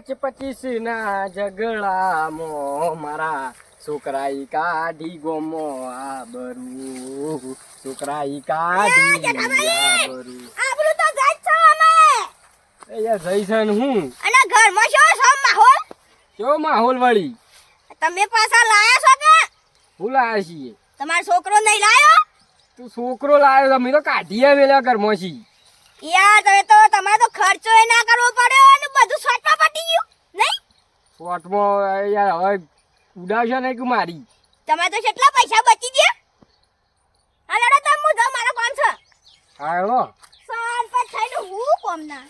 પોચ પચીસ ના ઝઘડામાં મારા છોકરાઈ કાઢી ગોમો આ બરું છોકરાઈ કાઢી આ બરું તો ઘર છો અમે! એ યાર જઈશન હું? અને ઘરમાં શું છો માહોલ? કેવો માહોલ વળી. તમે પાછા લાયા છો કે? હું લાયા છીએ? તમારો છોકરો નહીં લાયો? તું છોકરો લાયો તમે તો કાઢીએ વેલા ઘરમાં છી યાર તમે તો તમારે તો ખર્ચો એ ના કરવો પડ્યો અને બધું શોર્ટમાં પટી ગયું નહીં? શોર્ટમાં યાર હવે ઉડાવશો નહીં કે મારી? તમારે તો કેટલા પૈસા બચી ગયા? હાલો તમે હું જાઉં મારો કોણ છે. હાલો. સાલ પર થઈને હું કોમ ના?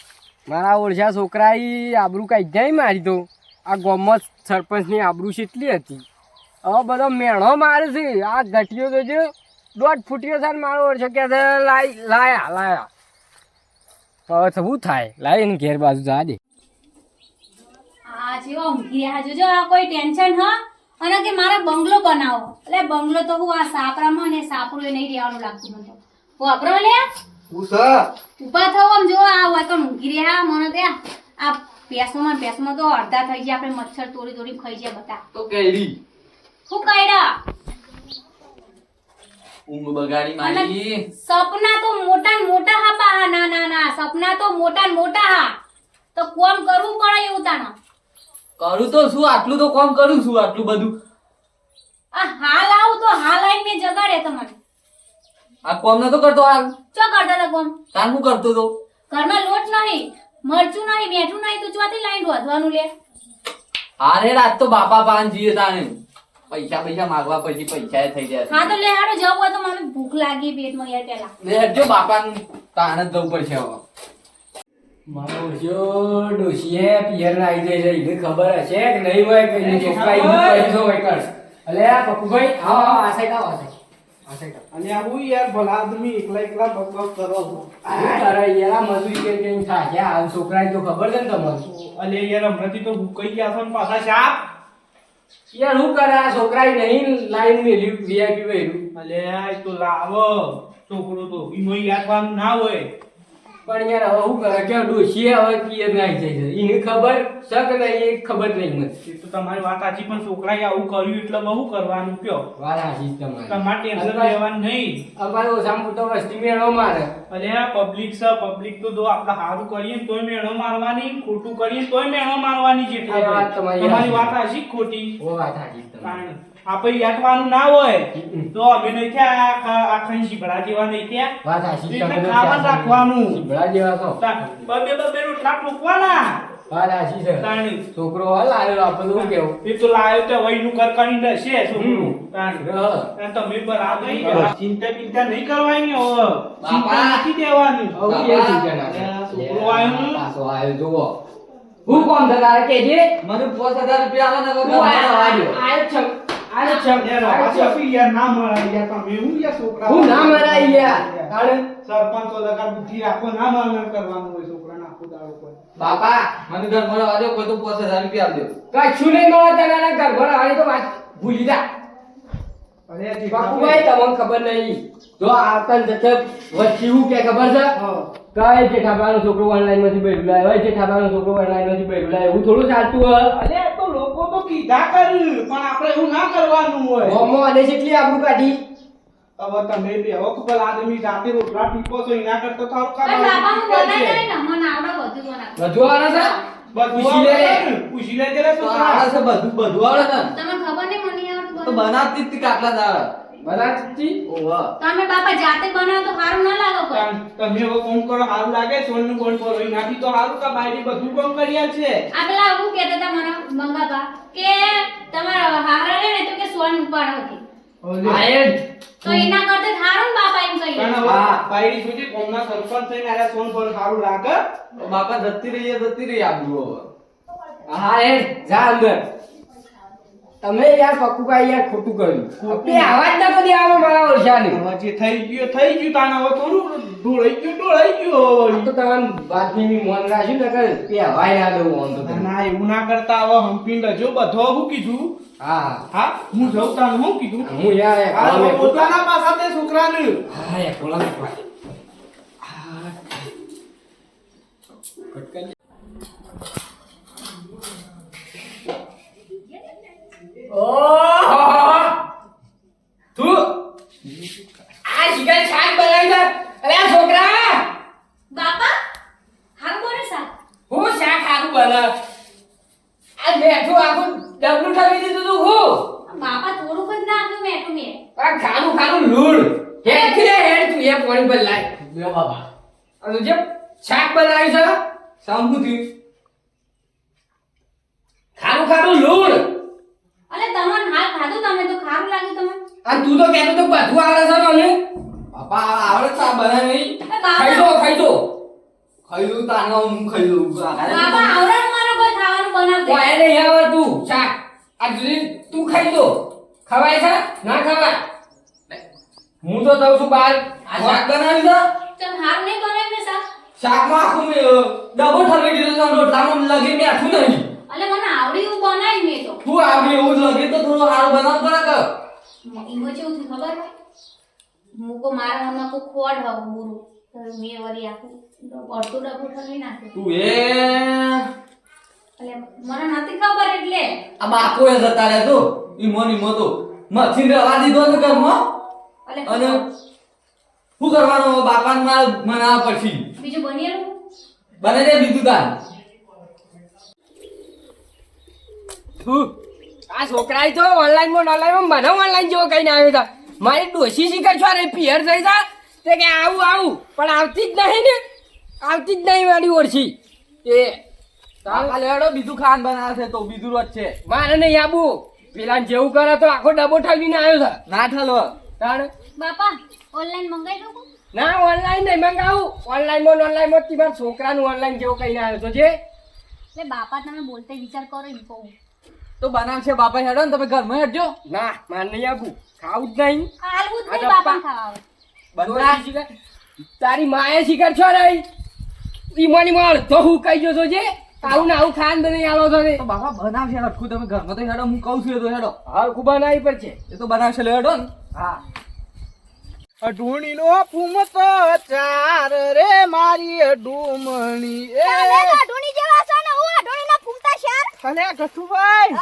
મારા ઓળશા છોકરા ઈ આબરૂ કાઢી જાય મારી તો. આ ગોમત સરપંચની આબરૂ કેટલી હતી. હવે બધો મેણો મારે છે. આ ઘટીયો તો જો દોઢ ફૂટ્યો છે ને મારો ઓળશો કે લાય લાયા લાયા. તો હવે થાય? લાવી એને ઘેર બાજુ જા દે. આજે જેવા ઊંઘી રહ્યા જોજો આ કોઈ ટેન્શન હ? અને કે મારે બંગલો બનાવો. એટલે બંગલો તો હું આ સાપરામાં ને સાપરું એ નહીં રહેવાનું લાગતું મને તો. વાપરો લે? ઊભા થવો આમ જો આ હોય તો ઊંઘી રહ્યા મને ત્યાં આ પેસમાં પેસમાં તો અડધા થઈ ગયા આપણે મચ્છર તોડી તોડી ખાઈ ગયા બધા. તો કેરી શું કાઢ્યા ઊંઘ બગાડી મારી. સપના તો મોટા મોટા હા પા ના ના ના. સપના તો મોટા મોટા હા. તો કોમ કરવું પડે એવું તાના કરું તો શું? આટલું તો કોમ કરું છું આટલું બધું. આ હાલ આવું તો હાલ આઈ મેં જગાડે તમારે આ કોમ નતો કરતો આ ચો કરતા હતા કોમ? તાર હું કરતો તો? ઘરમાં લોટ નહીં મરચું નહીં બેઠું નહીં તો ચોથી લાઈન વધવાનું લે. હારે રાત તો બાપા પાન જીએ તાણે. પૈસા પૈસા માગવા પછી પૈસા થઈ હા તો લે હાડો જવું હોય તો મને ભૂખ લાગી પેટમાં યાર પેલા. લે જો બાપા તાણ જ જવું પડશે હવે. મારો ઓળશો ડોશીએ પિયર ના આવી જાય છે એને ખબર હશે કે નહીં હોય કે એની છોકરા પૈસો હોય કર. અલે આ પપ્પુભાઈ હા હા આ સાઈડ આવો આ સાઈડ અને આ હું યાર ભલા આદમી એકલા એકલા બકબક કરો છો. અરે યાર મજૂરી કરી કરીને થાય? આ છોકરાને તો ખબર છે ને તમને? અલે યાર હમણાંથી તો ભૂકાઈ ગયા છો ને પાછા શાપ યાર, હું કરે આ છોકરાએ નહીં લાઈન મેલ્યું વીઆઈપી ભર્યું અલે, આ તો લાવો. છોકરો તો વીમો યાદવાનું ના હોય. પણ યાર હવે શું કરે કે ડોશીએ હવે પિયર નાઈ જાય છે. એને ખબર? શક નહીં એ ખબર નહીં મને. તો તમારી વાત સાચી પણ છોકરાએ આવું કર્યું એટલે બહુ કરવાનું કયો. વાત છે તમારી. તમારે ટેન્શન લેવાનું નહીં. અમારે ઓછામાં મોટો વસ્તી મેળો મારે. અરે પબ્લિક છે પબ્લિક તો જો આપણે સારું કરીએ તોય મેળો મારવાની ખોટું કરીએ તોય મેળો મારવાની છે એ વાત તમારી વાત સાચી ખોટી? ઓ વાત હાચી તમારી. આપણે યાદવાનું ના હોય તો અમે નહીં થયા આખા આખા શીભડા જેવા નહીં થયા. વાત ખાવાનું રાખવાનું. શીભડા જેવા છો. તા- બબે બબે વાત હાચી છે. તાણી. છોકરો હાલ આવ્યો આપણે શું કેવું? એ તો લાયો તે વયનું કરકાની દશે છોકરું. તાણી. તમે બરાબર નહીં હા. ચિંતા પિંતા નહીં કરવાની હવે ચિંતા નથી દેવાની. હવે એ ચિંતા ના કરે. આ છોકરો આવ્યો. પાછો આવ્યો જુઓ. હું કોણ છે કેજે મને પાંચ હજાર રૂપિયા આવે ને આયો આયો. છે આયો છે યાર, આયો આ છે. યાર ના મરાય યાર તમે. હું યાર છોકરા હું ના મરાય યાર. તાણે સરપંચો લગા બુદ્ધિ રાખો ના મારનાર કરવાનું હોય છોકરાને આખો દાડો પર બાપા મને ઘર મળે આવજો કોઈ તો પાંચ હજાર રૂપિયા આપજો. નહીં તને ઘર ભર આવી તો વાત. ભૂલી જા. અરે આ જે બાપુભાઈ તમને ખબર નહીં. જો આવતા જતે વચ્ચે હું કે ખબર છે. કઈ જેઠાબાનો છોકરો ઓનલાઈનમાંથી બેઠું લાય હોય જેઠાબાનો છોકરો ઓનલાઈનમાંથી બેઠું લાય એવું થોડું ચાલતું હોય. તો કીધા કર પણ આપણે એવું ના કરવાનું હોય. ગામમાં અને જેટલી આબરૂ કાઢી. હવે તમે બે હવે આદમી જાતે રોટલા ટીપો છો એના કરતા તારું કામ મને આવડે બધું બનાવ બધું આવડે છે? બધું પૂછી લે. આવડે પૂછી લે તો આવડે છે બધું બધું આવડે છે? તમને ખબર નહીં મને આવડતું તો બનાવ. બનાવતી જ તી કાટલા દાડા બનાવતી તમે બાપા જાતે બનાવો તો સારું ના લાગે કોઈ. તમે હવે કોણ કરો સારું લાગે સોનનું કોણ કરો એનાથી તો સારું કા બાયડી બધું કોણ કરી છે આ પેલા હું કહેતા હતા મને મંગાબા કે તમારા હારા રે ને તો કે સોન ઉપાડ હતી ઓલે. તો એના કરતા સારું બાપા એમ કહીએ. હવે હા. બાયડી સુધી કોમના સરપંચ થઈને આયા સોન પર સારું લાગે? બાપા જતી રહી જતી રહી આબરૂ હા એ જા અંદર. તમે યાર પક્કુભાઈ યાર ખોટું કર્યું તે આવાજ ના બધી આવે મારા હવે જે થઈ ગયું થઈ ગયું તાને હવે થોડું ઢોળાઈ ગયું ઢોળાઈ ગયું તો તમારી વાતની મોન રાખ્યું ને કરે. તે હવાય ના દેવું આમ તો ના, એવું ના કરતા હવે હંપીને જો બધો હું કીધું. હા. હા હું જઉં તાન હું કીધું. હું યાર પોતાના પાસા તે છોકરાને. હા કોલમ એક ઓહો થોડું જ ના આપ્યું બેઠું ખાનું ખાનું લૂણ હેડ ખીરે હેડ તું એ પોણી પર લાય લે બાબા અને જે શાક બનાવ્યું છે સાંભળું ખારું ખારું આવડે છે મને બાપા આવડે નહીં. એ બાપા. ખાઈ દો ખાઈ દો. ખાઈ લઉં તાનો હું ખાઈ લઉં. બાપા આવડે મારો કોઈ ખાવાનું બનાવતે કોઈ નહીં આવડતું શાક આ જુદી તું ખાઈ દો. ખવાય છે? ના ખવાય? હું તો દઉં છું બાર. આ શાક બનાવી દો તમ હાર નહીં બનાવ્યું ને શાક? શાકમાં આખું મેં ડબો ઠરવી દીધું છે રોટલામાં લગી બેઠું નહીં. અલે મને આવડી હું બનાવી મેં તો. તું આવડી એવું લગી તો થોડું સારું બનાવ પડે કે એમાં કેવું ખબર હોય? મૂકો મારા મનમાં કો ખોડ હવ ગુરુ. તો વરી આખું અડધું ડબ્બું ઠરવી નાખ્યું. તું એ? એટલે મને નથી ખબર એટલે. આ બાકો એ જતા રહે તો ઈ મોની મોતો. તો મચ્છી રવા દીધો ને ઘરમાં? એટલે અને શું કરવાનું બાપાને મારે મનાવા પછી? બીજું બનેલું? બને છે બીજું તાર આ છોકરાએ તો ઓનલાઈનમાં ઓનલાઈનમાં મને ઓનલાઈન જેવો ના આવ્યો હતા મારી ડોશી શીખર છો રે પિયર થઈ જા. તે કે આવું આવું. પણ આવતી જ નહીં ને. આવતી જ નહીં મારી ઓળખી એ લેડો બીજું ખાન બનાવે છે તો બીજું રોજ છે. મારે નહીં આબુ. પેલા જેવું કરે તો આખો ડબો ઠાવીને આવ્યો છે. ના ઠાલો તાણ? બાપા ઓનલાઈન મંગાવી દઉં ના ઓનલાઈન નહીં મંગાવું. ઓનલાઈનમાં ઓનલાઈનમાં તમારા છોકરાનું ઓનલાઈન જેવો કહીને આવ્યો તો જે. એટલે બાપા તમે બોલતે વિચાર કરો એમ કહું. તો બનાવશે બાપા હેડો ને તમે ઘરમાં હેડજો. ના મારે નહીં આબુ ખાવું જ નહીં. હાલવું જ નહીં બાપા ખાવા આવે. તારી માએ શિકાર છો રે ઈમાની માળ તો હું કહી ગયો છો જે આવું ને આવું ખાન બની આલો છો રે તો બાપા બનાવશે હરખું તમે ઘરમાં તો હેડો હું કહું છું એ તો હેડો. હાલ કુબા નાઈ પર છે. એ તો બનાવશે લે હેડો ને. હા. અઢૂણીનો ફૂમતો ચાર રે મારી અઢૂમણી એ તો જેવા છો ને હું અલે ગઠુભાઈ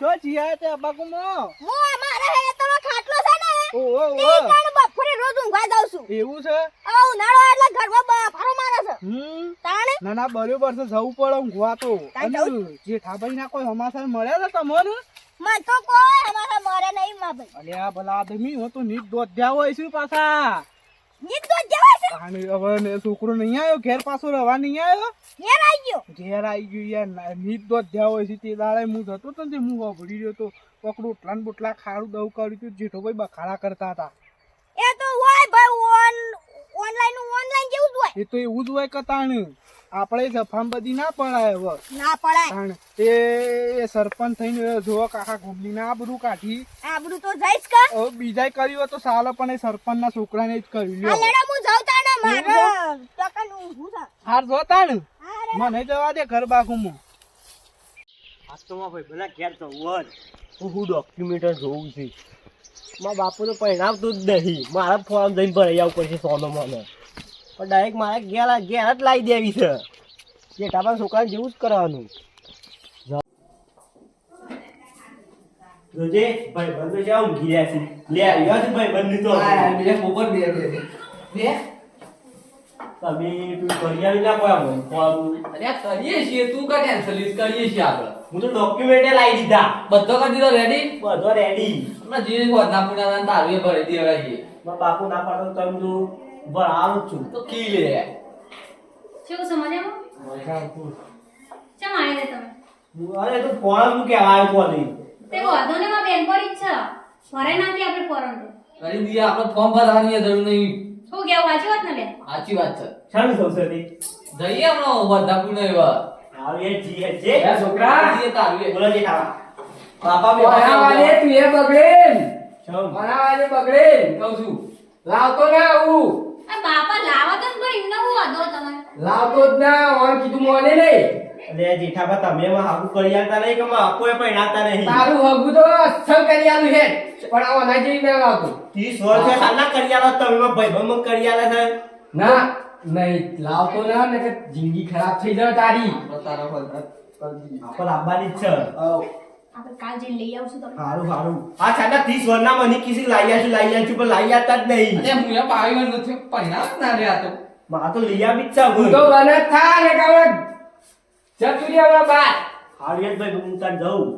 જો જીયા તે બાકુમો હું હે તો ખાટલો છે ને ઓ ઓ તે બપોરે રોજ ઊંઘવા જાઉં છું. એવું છે? આ ઉનાળો એટલે ઘરમાં બફારો મારે છે. હમ. તાણે? ના ના બરોબર છે જવું પડે ઊંઘવા તો. જે જેઠાભાઈ ના કોઈ હમાસા મળ્યા છે તમને? મન તો કોઈ હમાસા મળે નહીં માં ભાઈ. અલ્યા ભલા આદમી હું તો નીત દોધ્યા હોય છું પાછા? નીત તો જવા હવે ને છોકરો નહીં આવ્યો? ઘેર પાછો રવા નહીં આવ્યો? ઘેર આવી ગયો. ઘેર આવી ગયો યાર. નીત તો ધ્યા હોય છે. તે દાડે હું જતો તો ને હું વાપરી રહ્યો તો. પકડું ઓટલા ને બોટલા ખાડું દઉં કર્યું હતું જેઠોભાઈ બખાડા કરતા હતા. એ તો હોય ભાઈ ઓન ઓનલાઈન ઓનલાઈન જેવું જ હોય. એ તો એવું જ હોય કે તાણ આપણે જફામ બધી ના પડાય હવે. ના પડાય. તાણ એ એ સરપંચ થઈને જો કાકા ઘૂમલી ના બધું કાઢી. આબરૂ તો જઈશ કા. બીજાય કર્યું તો સાલો પણ એ સરપંચ ના છોકરાને જ કર્યું. લ્યો. હું જાઉં હાર જો તાણ મને જવા દે ઘર બાકુમાં આજ તો ભાઈ ભલા ઘેર જવું જ હું હું ડોક્યુમેન્ટ જોઉં છું? મારા બાપુ તો પરિણામતું જ નહીં. મારા ફોર્મ જઈને ભરાઈ આવવું પડશે સોનો મને. પણ ડાયરેક્ટ મારે ઘેર ઘેર જ લાવી દેવી છે. જેઠાબા છોકરાને જેવું જ કરવાનું. જોજે ભાઈ બંધ છે ઊંઘી રહ્યા છે. લે આવ્યો છે ભાઈ બંધ તો. બીજા પોપટ બે બે બે. બે? તમે તું કરી આવી ના કોઈ મને ફોર્મ અરે કરીએ છીએ તું કા ટેન્શન લીધ કરીએ છીએ આપણે હું તો ડોક્યુમેન્ટ લાવી દીધા. બધો કરી દીધો રેડી બધો રેડી હમણાં જે વધના પુના તારવે ભરી દેવાય છે મારા બાપુ ના પાડો તો તમે તું ભરાવું જ છું. તો કી લે? શું છો મજામાં ચમ તમે? અરે તો ફોર્મ કહેવા આવ્યો તો તે વાંધો ને માં બેન પડી છે. નાખી આપણે ફોરન તો કરી આપણે ફોર્મ ભરવાની જરૂર નહીં. શું કેવું સાચી વાત ને લે સાચી વાત છે. ચાલ તે જઈએ હમણાં વધના પુના એવા આવે જી છે એ છોકરા. જઈએ તારવે બોલો જે ખાવા. બાપા બે વાલે તું એ બગડે. ચમ. વાલે બગડે કહું છું. લાવતો ના આવું. બાપા લાવતો તો પણ એમને હું વાંધો તમે લાવતો જ ના ઓન કીધું મોને નહીં. અલે જેઠાબા તમે એમાં હાગુ કરી આલતા નહીં કે માં કોઈ આતા નહીં? તારું હગું તો અસલ કરી આલું છે. પણ આ ના જેવી ના લાવતું ત્રીસ વર્ષે સાલા કરી આલો તમે ભાઈબંધ કરી આલે છે. ના નહીં લાવતો ના ને જિંદગી ખરાબ થઈ જાય તારી. તારા આપણે લાવવાની જ છે. આપણે કાલ જઈને લઈ આવશું તમે સારું સારું આ છાના ત્રીસ વર્ષના મને કિસી લાવી છું લાવી છું પણ લાવી આતા જ નહીં. અરે નથી ના રે તો. માં તો લઈ આવી જ છે તું તો બને જ થા કાવડ હવે બાર હારું યાર ભાઈ હું તાર જાઉં.